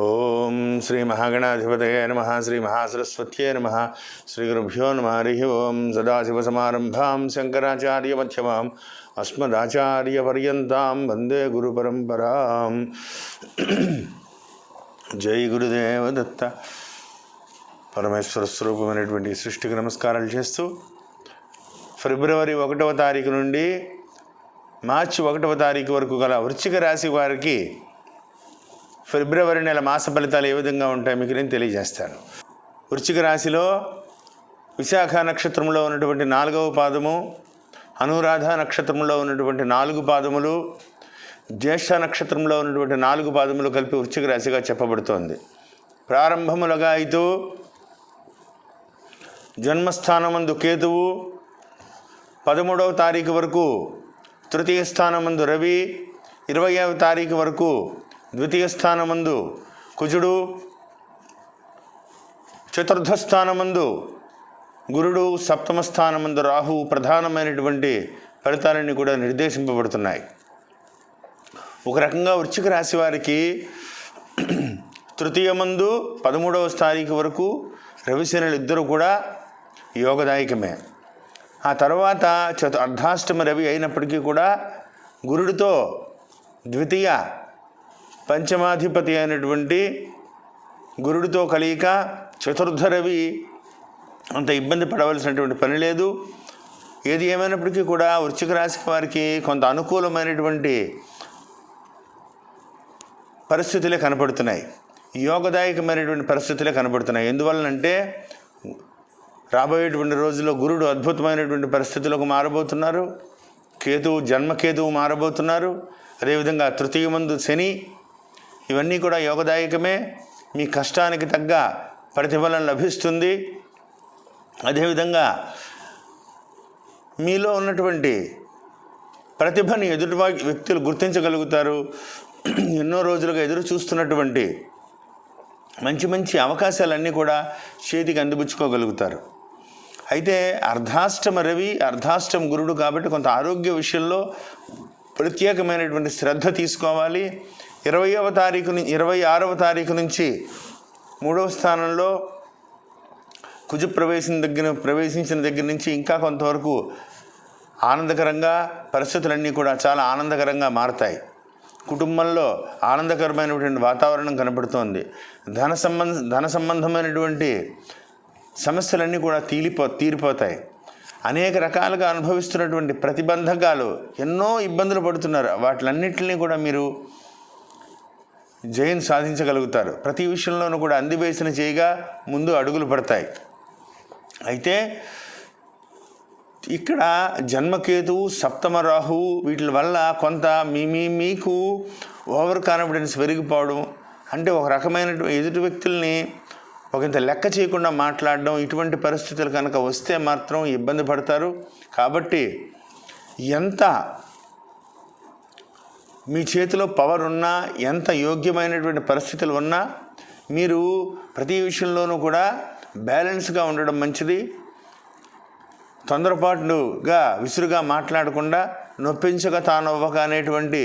ఓం శ్రీ మహాగణాధిపతయ నమ శ్రీ మహాసరస్వత్యే నమ శ్రీ గురుభ్యో నమ హరి ఓం సదాశివసమారంభాం శంకరాచార్యమ్యమాం అస్మదాచార్యపర్యంతం వందే గురు పరంపరాం. జై గురుదేవదత్త పరమేశ్వర స్వరూపమైనటువంటి సృష్టికి నమస్కారాలు చేస్తూ ఫిబ్రవరి ఒకటవ తారీఖు నుండి మార్చి ఒకటవ తారీఖు వరకు గల వృశ్చిక రాశి వారికి ఫిబ్రవరి నెల మాస ఫలితాలు ఏ విధంగా ఉంటాయి మీకు నేను తెలియజేస్తాను. వృశ్చిక రాశిలో విశాఖ నక్షత్రంలో ఉన్నటువంటి నాలుగవ పాదము అనురాధ నక్షత్రంలో ఉన్నటువంటి నాలుగు పాదములు జ్యేష్ఠ నక్షత్రంలో ఉన్నటువంటి నాలుగు పాదములు కలిపి వృశ్చిక రాశిగా చెప్పబడుతోంది. ప్రారంభములుగా అయితే జన్మస్థానమందు కేతువు పదమూడవ తారీఖు వరకు తృతీయ స్థానమందు రవి ఇరవైవ తారీఖు వరకు ద్వితీయ స్థానమందు కుజుడు చతుర్థ స్థానమందు గురుడు సప్తమ స్థానమందు రాహు ప్రధానమైనటువంటి ఫలితాలన్నీ కూడా నిర్దేశింపబడుతున్నాయి. ఒక రకంగా వృశ్చిక రాశి వారికి తృతీయమందు పదమూడవ తారీఖు వరకు రవిశనులు ఇద్దరు కూడా యోగదాయకమే. ఆ తర్వాత చతు అర్ధాష్టమ రవి అయినప్పటికీ కూడా గురుడితో ద్వితీయ పంచమాధిపతి అయినటువంటి గురుడితో కలియక చతుర్థ రవి అంత ఇబ్బంది పడవలసినటువంటి పని లేదు. ఏది ఏమైనప్పటికీ కూడా వృశ్చిక రాశి వారికి కొంత అనుకూలమైనటువంటి పరిస్థితులే కనపడుతున్నాయి. యోగదాయకమైనటువంటి పరిస్థితులే కనపడుతున్నాయి. ఎందువలనంటే రాబోయేటువంటి రోజుల్లో గురుడు అద్భుతమైనటువంటి పరిస్థితులకు మారబోతున్నారు. కేతువు జన్మకేతువు మారబోతున్నారు. అదేవిధంగా తృతీయ మందు శని ఇవన్నీ కూడా యోగదాయకమే. మీ కష్టానికి తగ్గ ప్రతిఫలం లభిస్తుంది. అదేవిధంగా మీలో ఉన్నటువంటి ప్రతిభని ఎదుటి వ్యక్తులు గుర్తించగలుగుతారు. ఎన్నో రోజులుగా ఎదురు చూస్తున్నటువంటి మంచి మంచి అవకాశాలన్నీ కూడా చేతికి అందిపుచ్చుకోగలుగుతారు. అయితే అర్ధాష్టమ రవి అర్ధాష్టమ గురుడు కాబట్టి కొంత ఆరోగ్య విషయంలో ప్రత్యేకమైనటువంటి శ్రద్ధ తీసుకోవాలి. ఇరవయవ తారీఖు నుంచి ఇరవై ఆరవ తారీఖు నుంచి మూడవ స్థానంలో కుజు ప్రవేశం దగ్గర ప్రవేశించిన దగ్గర నుంచి ఇంకా కొంతవరకు ఆనందకరంగా పరిస్థితులన్నీ కూడా చాలా ఆనందకరంగా మారతాయి. కుటుంబంలో ఆనందకరమైనటువంటి వాతావరణం కనపడుతోంది ధన సంబంధ ధన సంబంధమైనటువంటి సమస్యలన్నీ కూడా తీలిపో తీరిపోతాయి. అనేక రకాలుగా అనుభవిస్తున్నటువంటి ప్రతిబంధకాలు ఎన్నో ఇబ్బందులు పడుతున్నారు. వాటిలన్నింటినీ కూడా మీరు జయం సాధించగలుగుతారు. ప్రతి విషయంలోనూ కూడా అందివేసిన చేయగా ముందు అడుగులు పడతాయి. అయితే ఇక్కడ జన్మకేతువు సప్తమ రాహువు వీటి వల్ల కొంత మీ మీ మీకు ఓవర్ కాన్ఫిడెన్స్ పెరిగిపోవడం అంటే ఒక రకమైన ఎదుటి వ్యక్తుల్ని ఒకంత లెక్క చేయకుండా మాట్లాడడం ఇటువంటి పరిస్థితులు కనుక వస్తే మాత్రం ఇబ్బంది పడతారు. కాబట్టి ఎంత మీ చేతిలో పవర్ ఉన్నా ఎంత యోగ్యమైనటువంటి పరిస్థితులు ఉన్నా మీరు ప్రతి విషయంలోనూ కూడా బ్యాలెన్స్గా ఉండడం మంచిది. తొందరపాటుగా విసురుగా మాట్లాడకుండా నొప్పించక తానవ్వక అనేటువంటి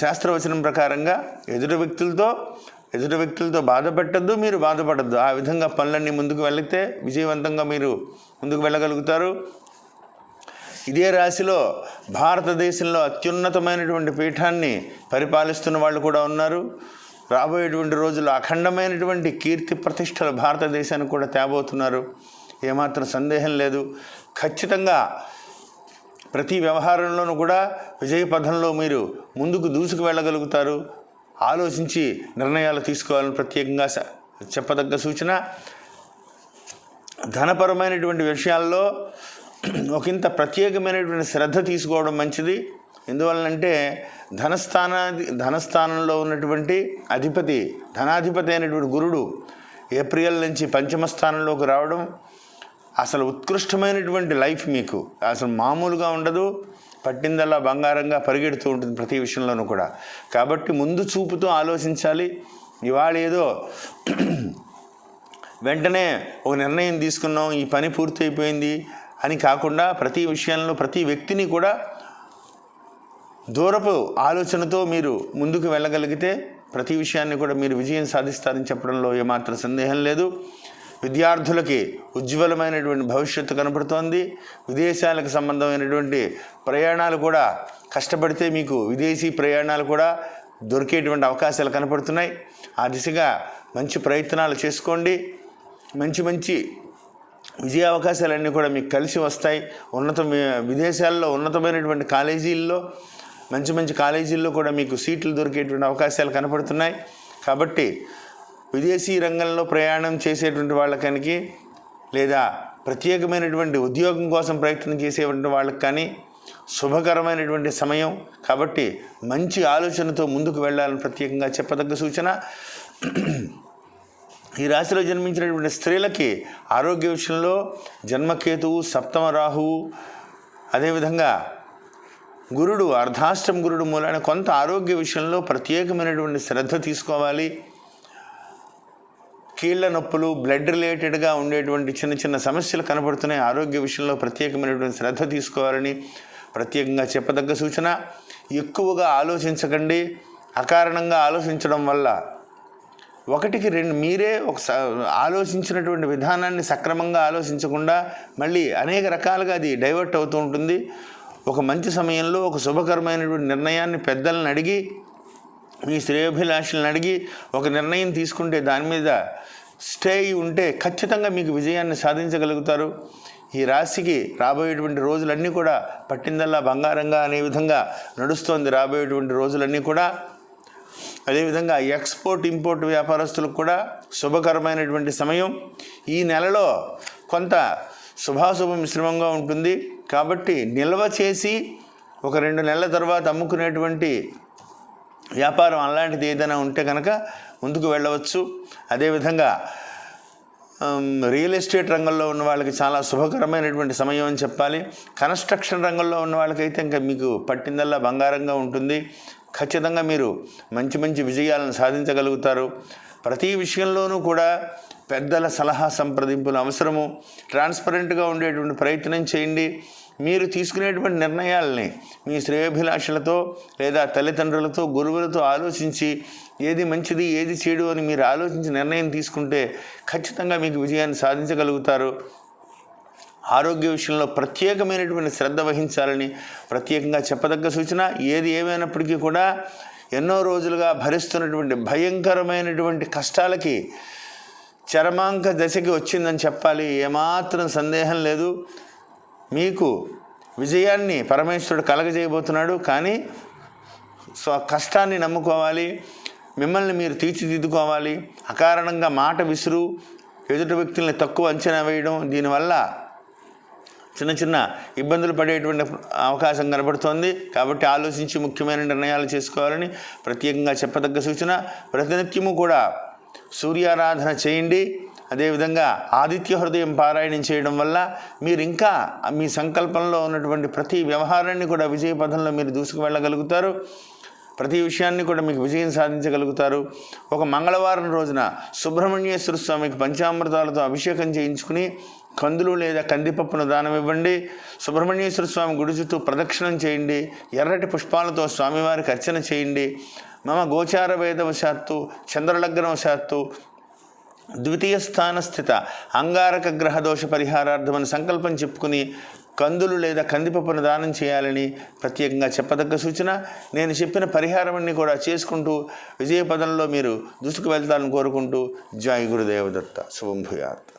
శాస్త్రవచనం ప్రకారంగా ఎదుటి వ్యక్తులతో ఎదుటి వ్యక్తులతో బాధపెట్టద్దు మీరు బాధపడద్దు. ఆ విధంగా పనులన్నీ ముందుకు వెళితే విజయవంతంగా మీరు ముందుకు వెళ్ళగలుగుతారు. ఇదే రాశిలో భారతదేశంలో అత్యున్నతమైనటువంటి పీఠాన్ని పరిపాలిస్తున్న వాళ్ళు కూడా ఉన్నారు. రాబోయేటువంటి రోజుల్లో అఖండమైనటువంటి కీర్తి ప్రతిష్టలు భారతదేశానికి కూడా తేబోతున్నారు. ఏమాత్రం సందేహం లేదు. ఖచ్చితంగా ప్రతి వ్యవహారంలోనూ కూడా విజయ పథంలో మీరు ముందుకు దూసుకు వెళ్ళగలుగుతారు. ఆలోచించి నిర్ణయాలు తీసుకోవాలని ప్రత్యేకంగా చెప్పదగ్గ సూచన. ధనపరమైనటువంటి విషయాల్లో ఒకంత ప్రత్యేకమైనటువంటి శ్రద్ధ తీసుకోవడం మంచిది. ఎందువలనంటే ధనస్థానాది ధనస్థానంలో ఉన్నటువంటి అధిపతి ధనాధిపతి అయినటువంటి గురుడు ఏప్రిల్ నుంచి పంచమ స్థానంలోకి రావడం అసలు ఉత్కృష్టమైనటువంటి లైఫ్ మీకు. అసలు మామూలుగా ఉండదు. పట్టిందల్లా బంగారంగా పరిగెడుతూ ఉంటుంది ప్రతి విషయంలోనూ కూడా. కాబట్టి ముందు చూపుతూ ఆలోచించాలి. ఇవాళ ఏదో వెంటనే ఒక నిర్ణయం తీసుకున్నాం. ఈ పని పూర్తయిపోయింది. అని కాకుండా ప్రతి విషయంలో ప్రతి వ్యక్తిని కూడా దూరపు ఆలోచనతో మీరు ముందుకు వెళ్ళగలిగితే ప్రతి విషయాన్ని కూడా మీరు విజయం సాధిస్తారని చెప్పడంలో ఏమాత్రం సందేహం లేదు. విద్యార్థులకి ఉజ్వలమైనటువంటి భవిష్యత్తు కనపడుతోంది. విదేశాలకు సంబంధమైనటువంటి ప్రయాణాలు కూడా కష్టపడితే మీకు విదేశీ ప్రయాణాలు కూడా దొరికేటువంటి అవకాశాలు కనపడుతున్నాయి. ఆ దిశగా మంచి ప్రయత్నాలు చేసుకోండి. మంచి మంచి విజయ అవకాశాలన్నీ కూడా మీకు కలిసి వస్తాయి. ఉన్నత విదేశాల్లో ఉన్నతమైనటువంటి కాలేజీల్లో మంచి మంచి కాలేజీల్లో కూడా మీకు సీట్లు దొరికేటువంటి అవకాశాలు కనపడుతున్నాయి. కాబట్టి విదేశీ రంగంలో ప్రయాణం చేసేటువంటి వాళ్ళకనికి లేదా ప్రత్యేకమైనటువంటి ఉద్యోగం కోసం ప్రయత్నం చేసేటువంటి వాళ్ళకి కానీ శుభకరమైనటువంటి సమయం. కాబట్టి మంచి ఆలోచనతో ముందుకు వెళ్ళాలని ప్రత్యేకంగా చెప్పదగ్గ సూచన. ఈ రాశిలో జన్మించినటువంటి స్త్రీలకి ఆరోగ్య విషయంలో జన్మకేతువు సప్తమ రాహువు అదేవిధంగా గురుడు అర్ధాష్టం గురుడు మూలాన కొంత ఆరోగ్య విషయంలో ప్రత్యేకమైనటువంటి శ్రద్ధ తీసుకోవాలి. కీళ్ళ నొప్పులు బ్లడ్ రిలేటెడ్గా ఉండేటువంటి చిన్న చిన్న సమస్యలు కనబడుతున్నాయి ఆరోగ్య విషయంలో ప్రత్యేకమైనటువంటి శ్రద్ధ తీసుకోవాలని ప్రత్యేకంగా చెప్పదగ్గ సూచన. ఎక్కువగా ఆలోచించకండి. అకారణంగా ఆలోచించడం వల్ల ఒకటికి రెండు మీరే ఒక ఆలోచించినటువంటి విధానాన్ని సక్రమంగా ఆలోచించకుండా మళ్ళీ అనేక రకాలుగా అది డైవర్ట్ అవుతూ ఉంటుంది. ఒక మంచి సమయంలో ఒక శుభకరమైనటువంటి నిర్ణయాన్ని పెద్దలను అడిగి మీ శ్రేయోభిలాషులను అడిగి ఒక నిర్ణయం తీసుకుంటే దాని మీద స్టే అయి ఉంటే ఖచ్చితంగా మీకు విజయాన్ని సాధించగలుగుతారు. ఈ రాశికి రాబోయేటువంటి రోజులన్నీ కూడా పట్టిందల్లా బంగారంగా అనే విధంగా నడుస్తోంది రాబోయేటువంటి రోజులన్నీ కూడా. అదేవిధంగా ఎక్స్పోర్ట్ ఇంపోర్ట్ వ్యాపారస్తులకు కూడా శుభకరమైనటువంటి సమయం. ఈ నెలలో కొంత శుభాశుభ మిశ్రమంగా ఉంటుంది. కాబట్టి నిల్వ చేసి ఒక రెండు నెలల తర్వాత అమ్ముకునేటువంటి వ్యాపారం అలాంటిది ఏదైనా ఉంటే కనుక ముందుకు వెళ్ళవచ్చు. అదేవిధంగా రియల్ ఎస్టేట్ రంగంలో ఉన్న వాళ్ళకి చాలా శుభకరమైనటువంటి సమయం అని చెప్పాలి. కన్స్ట్రక్షన్ రంగంలో ఉన్న వాళ్ళకైతే ఇంకా మీకు పట్టిందల్లా బంగారంగా ఉంటుంది. ఖచ్చితంగా మీరు మంచి మంచి విజయాలను సాధించగలుగుతారు. ప్రతి విషయంలోనూ కూడా పెద్దల సలహా సంప్రదింపులు అవసరము. ట్రాన్స్పరెంట్గా ఉండేటువంటి ప్రయత్నం చేయండి. మీరు తీసుకునేటువంటి నిర్ణయాలని మీ శ్రేయోభిలాషలతో లేదా తల్లిదండ్రులతో గురువులతో ఆలోచించి ఏది మంచిది ఏది చెడు అని మీరు ఆలోచించి నిర్ణయం తీసుకుంటే ఖచ్చితంగా మీకు విజయాన్ని సాధించగలుగుతారు. ఆరోగ్య విషయంలో ప్రత్యేకమైనటువంటి శ్రద్ధ వహించాలని ప్రత్యేకంగా చెప్పదగ్గ సూచన. ఏది ఏమైనప్పటికీ కూడా ఎన్నో రోజులుగా భరిస్తున్నటువంటి భయంకరమైనటువంటి కష్టాలకి చరమాంక దశకి వచ్చిందని చెప్పాలి. ఏమాత్రం సందేహం లేదు. మీకు విజయాన్ని పరమేశ్వరుడు కలగజేయబోతున్నాడు. కానీ సో కష్టాన్ని నమ్ముకోవాలి. మిమ్మల్ని మీరు తీర్చిదిద్దుకోవాలి. అకారణంగా మాట విసురు ఎదుటి వ్యక్తుల్ని తక్కువ అంచనా వేయడం దీనివల్ల చిన్న చిన్న ఇబ్బందులు పడేటువంటి అవకాశం కనబడుతోంది. కాబట్టి ఆలోచించి ముఖ్యమైన నిర్ణయాలు చేసుకోవాలని ప్రత్యేకంగా చెప్పదగ్గ సూచన. ప్రతినిత్యము కూడా సూర్యారాధన చేయండి. అదేవిధంగా ఆదిత్య హృదయం పారాయణం చేయడం వల్ల మీరు ఇంకా మీ సంకల్పంలో ఉన్నటువంటి ప్రతి వ్యవహారాన్ని కూడా విజయపథంలో మీరు దూసుకు వెళ్ళగలుగుతారు ప్రతి విషయాన్ని కూడా మీకు విజయం సాధించగలుగుతారు. ఒక మంగళవారం రోజున సుబ్రహ్మణ్యేశ్వర స్వామికి పంచామృతాలతో అభిషేకం చేయించుకుని కందులు లేదా కందిపప్పును దానం ఇవ్వండి. సుబ్రహ్మణ్యేశ్వర స్వామి గుడి చుట్టూ ప్రదక్షిణం చేయండి. ఎర్రటి పుష్పాలతో స్వామివారికి అర్చన చేయండి. మమ గోచార వేదవశాత్తు చంద్రలగ్నవశాత్తు ద్వితీయ స్థాన స్థిత అంగారక గ్రహ దోష పరిహారార్థమని సంకల్పం చెప్పుకుని కందులు లేదా కందిపప్పును దానం చేయాలని ప్రత్యేకంగా చెప్పదగ్గ సూచన. నేను చెప్పిన పరిహారమన్నీ కూడా చేసుకుంటూ విజయపదంలో మీరు దూసుకు వెళ్తాలని కోరుకుంటూ జాయ్ గురుదేవదత్త. శుభం భూయాత్.